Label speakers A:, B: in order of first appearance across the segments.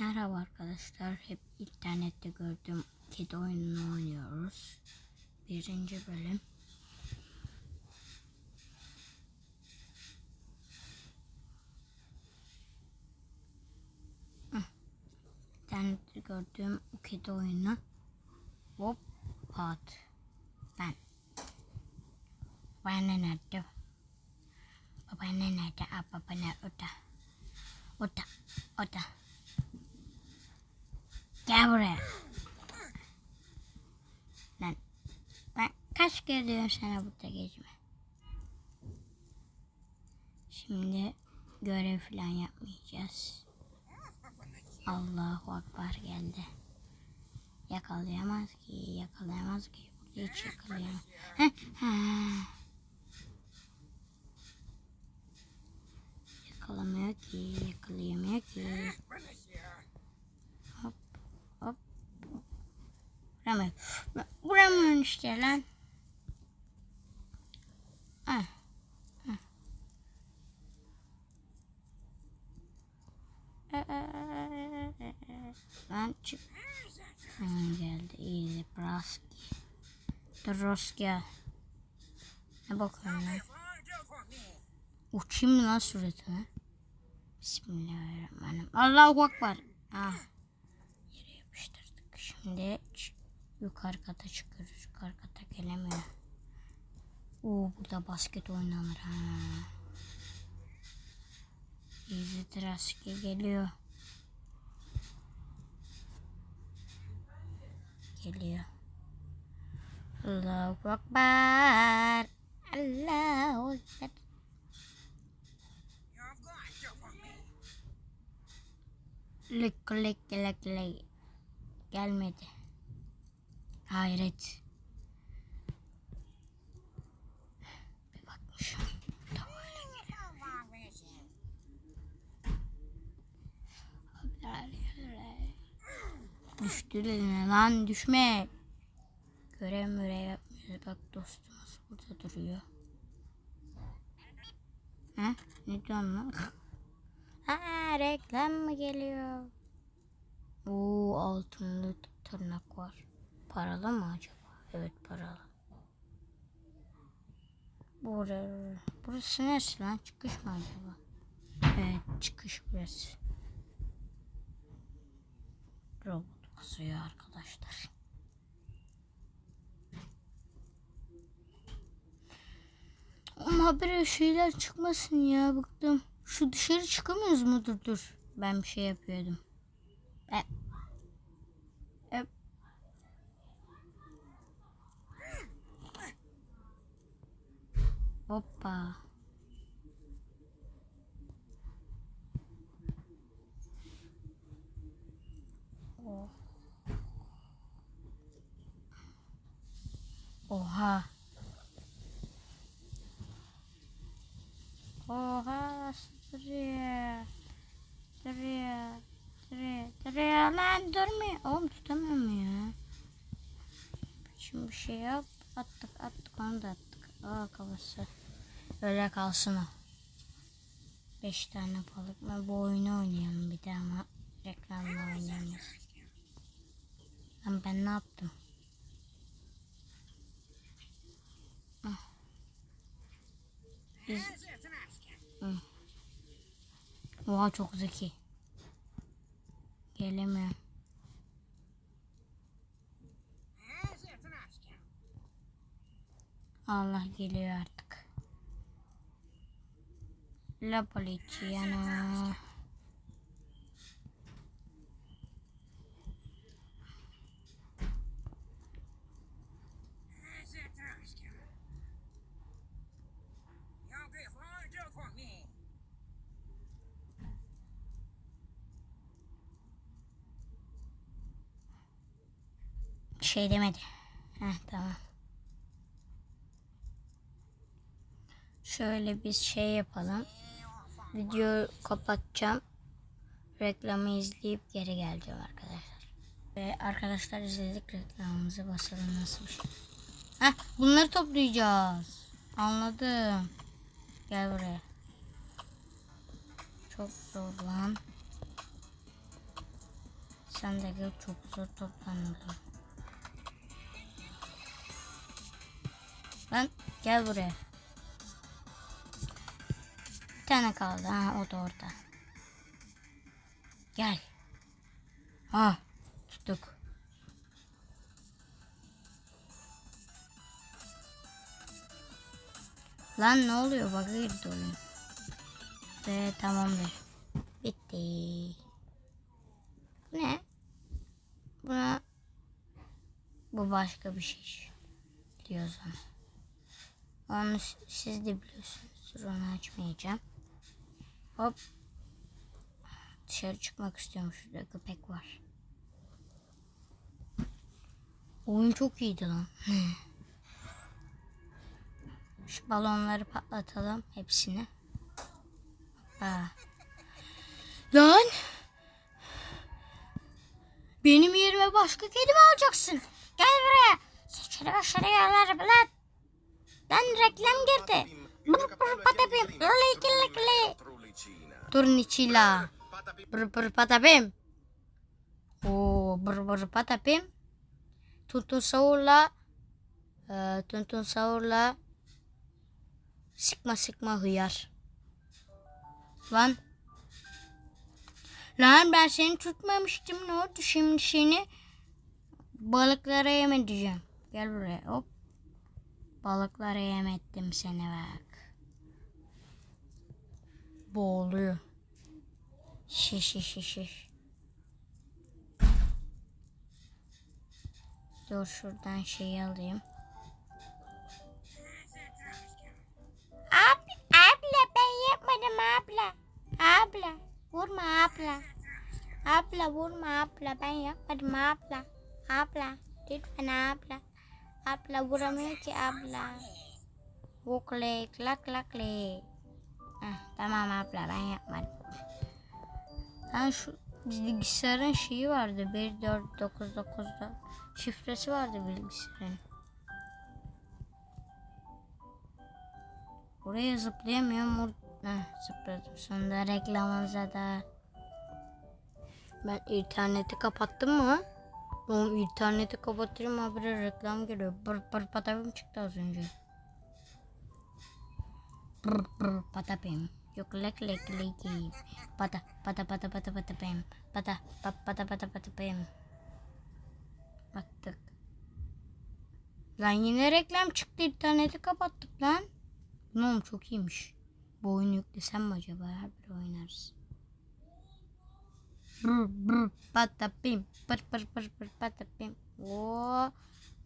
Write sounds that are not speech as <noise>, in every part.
A: Merhaba arkadaşlar. Hep internette gördüğüm kedi oyununu oynuyoruz. Birinci bölüm. İnternette gördüğüm kedi oyunu. Hop pat. Ben. Babaanne nerede? Babaanne nerede? Aa, babaanne orada. Orada. Orada. Gel buraya. Lan ben sana burada gezme. Şimdi görev falan yapmayacağız. Allahu Akbar geldi. Yakalayamaz ki, yakalayamaz ki. Burada hiç yakalayamaz. Yakalamıyor ki, yakalayamıyor ki. Hop, hop. Vuramıyor. Vuramıyorsun işte lan. Ah. ah. Lan çık. Ha, geldi. İyi. Braski. Droski. Ne bakıyorsun lan? Uçayım mı lan suratına? Bismillahirrahmanirrahim. Allahu Akbar. Ah. Yere yapıştırdık. Şimdi yukarı kata çıkıyoruz. Yukarı kata gelemiyor. Oo burada basket oynanır ha. Easy Traski geliyor. Geliyor. Allahu Akbar. Allahu Akbar. Lik lik lik lik. Gelmedi. Hayret. Bir bakmışım. Düştü lan düşme. Görev mörev yapmıyoruz. Bak dostumuz burada duruyor. He? Ne diyorsun lan? <laughs> Aa, reklam mı geliyor? Oo altınlı tırnak var. Paralı mı acaba? Evet paralı. Burası, burası neresi lan? Çıkış mı acaba? Evet çıkış burası. Robot kızıyor arkadaşlar. Böyle şeyler çıkmasın ya bıktım. Şu dışarı çıkamıyoruz mu? Dur. Ben bir şey yapıyordum. Ben... Hep... Hoppa. Oh. Oha. Oha duruyor. Duruyor. Duruyor. Durmuyor. Oğlum tutamıyorum ya. Şimdi bir şey yap. Attık attık onu da attık. Aa kafası. Öyle kalsın o. Beş tane balık mı? Bu oyunu oynayalım bir de ama reklamla oynayamayız. Lan ben ne yaptım? Ah. Biz... Hı. Oha çok zeki. Gelemiyor. Allah geliyor artık. La Policiano. Bir şey demedi. Heh tamam. Şöyle bir şey yapalım. Videoyu kapatacağım. Reklamı izleyip geri geleceğim arkadaşlar. Ve arkadaşlar izledik reklamımızı basalım nasıl bir şey. Heh, bunları toplayacağız. Anladım. Gel buraya. Çok zor lan. Sen de gel çok zor toplandı. Lan gel buraya. Tane kaldı ha o da orada. Gel. Ha tuttuk. Lan ne oluyor? Baka girdi oyun. Ve tamamdır. Bitti. Ne? Buna bu başka bir şey diyoruz ona. Onu siz de biliyorsunuz. Onu açmayacağım. Hop. Dışarı çıkmak istiyorum. Şurada köpek var. Oyun çok iyiydi lan. <laughs> Şu balonları patlatalım hepsini. Hoppa. Lan! Benim yerime başka kedi mi alacaksın? Gel buraya. Saçını başarı yerler lan. Lan reklam girdi. Bır bır patapim. Lili kili Nichila. Bır bır patapim. Oo bır bır patapim. Tuntun sahurla. E, tuntun sahurla. Sıkma sıkma hıyar. Lan. Lan ben seni tutmamıştım. Ne oldu şimdi seni? Balıklara yem edeceğim. Gel buraya hop. Balıklara yem ettim seni bak. Boğuluyor. Şiş şiş şiş. Dur şuradan şeyi alayım. Abi, abla ben yapmadım abla. Abla vurma abla. Abla vurma abla ben yapmadım abla. Abla lütfen abla. Abla vuramıyor ki abla. Vukle klak klakle. Heh, tamam abla ben yapmadım. Ha şu bilgisayarın şeyi vardı 1499'da. Şifresi vardı bilgisayarın. Oraya zıplayamıyorum. Or Heh, zıpladım. Sonunda reklamınıza da. Ben interneti kapattım mı? Oğlum interneti kapatırım habire reklam geliyor. Bır bır patapim çıktı az önce. Bır bır patapim. Yok lek lek lek. Pata pata pata pata pata pim. Pata pata pata pata pata pim. Baktık. Lan yine reklam çıktı interneti kapattık lan. Ne oğlum çok iyiymiş. Bu oyunu yüklesem mi acaba? Her bir oynarız. Brr brr patapim pır pır pır pır patapim. Oo.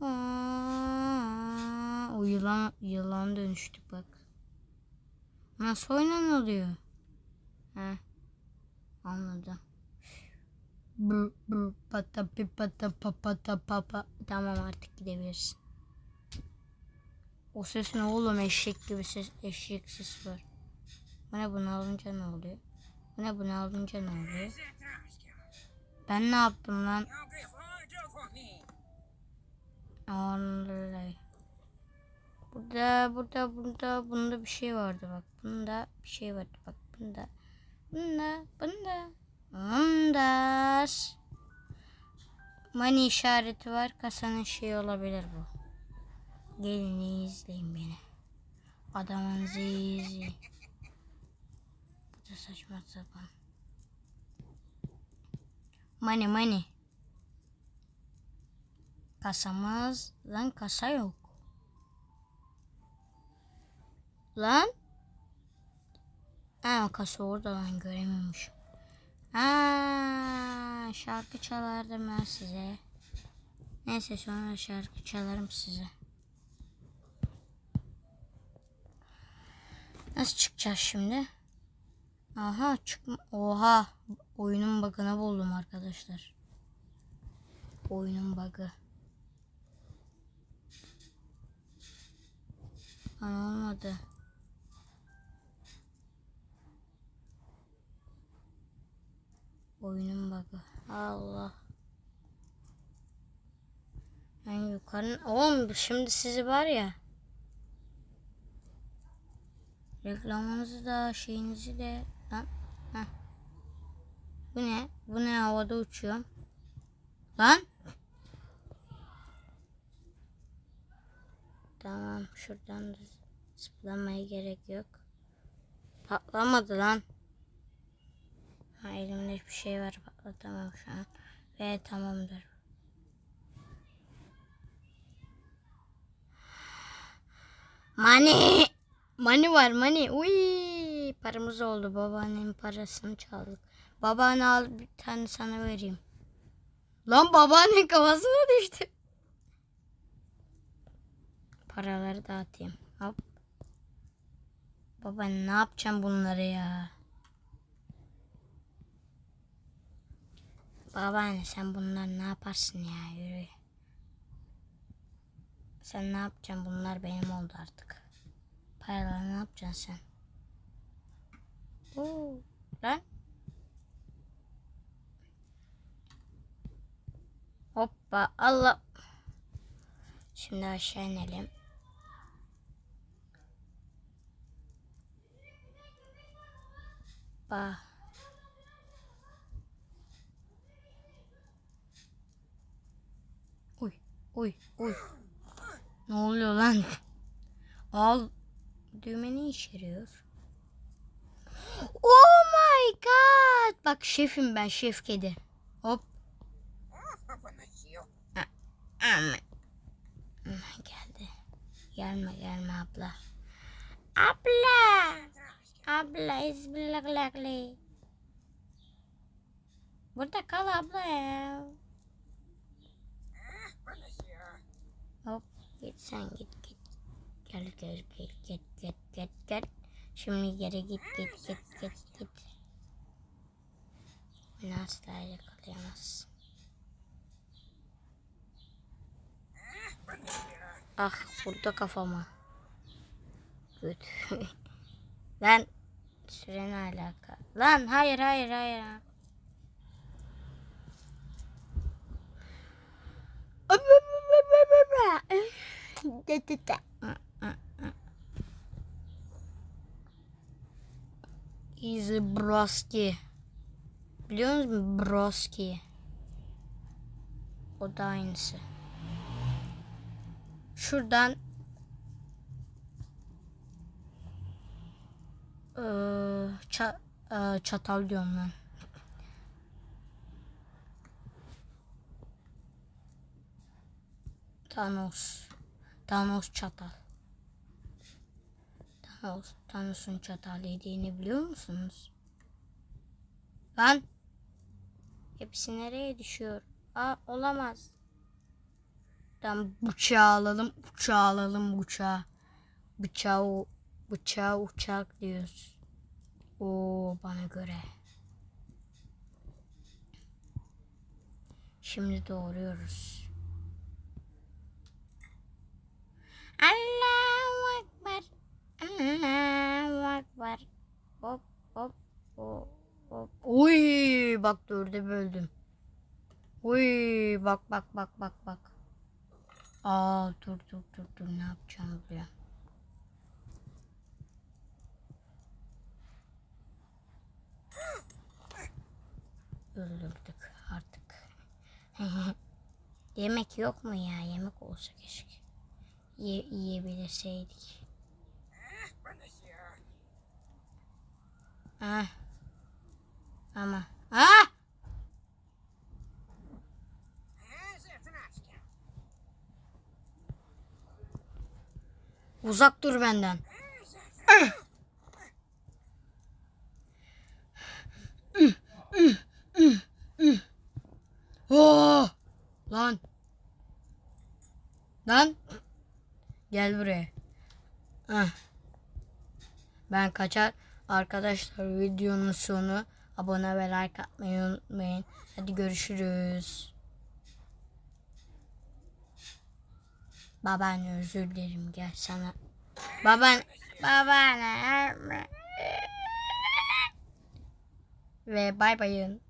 A: Aa, O yılan, yılan dönüştü bak. Nasıl oynanılıyor? Ha. Anladım. Brr brr patapi patapa patapa. Tamam artık gidebilirsin. O ses ne oğlum eşek gibi ses eşek sesi var. Bu ne bunu alınca ne oluyor? Bu ne bunu alınca ne oluyor? Ben ne yaptım lan? Vallahi. Burada burada burada bunda bir şey vardı bak. Bunda bir şey vardı bak. Bunda. Bunda bunda. Bunda. Money işareti var. Kasanın şeyi olabilir bu. Gelin izleyin beni. Adamınızı iyi. Bu da saçma sapan. Money money. Kasamız. Lan kasa yok. Lan. Ha kasa orada lan görememişim. Ha şarkı çalardım ben size. Neyse sonra şarkı çalarım size. Nasıl çıkacağız şimdi? Aha çıkma. Oha. Oyunun bug'ını buldum arkadaşlar. Oyunun bug'ı. Ama olmadı. Oyunun bug'ı. Allah. Ben yukarı... Oğlum şimdi sizi var ya. Reklamınızı da şeyinizi de... Lan. Heh. Bu ne? Bu ne havada uçuyor? Lan. Tamam şuradan da zıplamaya gerek yok. Patlamadı lan. Ha, elimde bir şey var patlatamam şu an. Ve tamamdır. Money. Money var money. Uy, paramız oldu. Babaannemin parasını çaldık. Babaanne al bir tane sana vereyim. Lan babaanne kafasına düştü. Paraları dağıtayım. Hop. Baba ne yapacağım bunları ya? Babaanne sen bunlar ne yaparsın ya yürü. Sen ne yapacaksın bunlar benim oldu artık. Paraları ne yapacaksın sen? Oo, lan. Hoppa Allah. Şimdi aşağı inelim. Ba. Uy, uy. Ne oluyor lan? Al. Düğme ne işe yarıyor? Oh my god. Bak şefim ben şef kedi. Hop. Ama. Geldi. Gelme gelme abla. Abla. Abla izbillakli. Burada kal abla ya. Hop git sen git git. Gel gel gel git git git git. Şimdi geri git git git git git. Beni asla yakalayamazsın. Ah burada kafama. Kötü. <laughs> Lan süre ne alaka? Lan hayır hayır hayır. Easy broski. Biliyor musun broski? O da aynısı. Şuradan Ee, ça- ee, çatal diyorum ben. Thanos. Thanos çatal. Thanos, Thanos'un çatal yediğini biliyor musunuz? Lan. Hepsi nereye düşüyor? Aa olamaz. Tamam bıçağı alalım. Bıçağı alalım bıçağı. Bıçağı bıçağı uçak diyoruz. Oo bana göre. Şimdi doğruyoruz. Allahu Ekber. Allahu Ekber. Hop hop hop hop. Uy bak dörde böldüm. Uy bak bak bak bak bak. Aa dur dur dur dur ne yapacağım biliyorum. Öldürdük artık. <laughs> Yemek yok mu ya? Yemek olsa keşke. Ye yiyebilseydik. Ah. Ama. Ah! Uzak dur benden. Oh! Lan. Lan. Gel buraya. Heh. Ben kaçar. Arkadaşlar videonun sonu. Abone ve like atmayı unutmayın. Hadi görüşürüz. Babaanne özür dilerim gel sana. Baban babaanne ve bay bayın.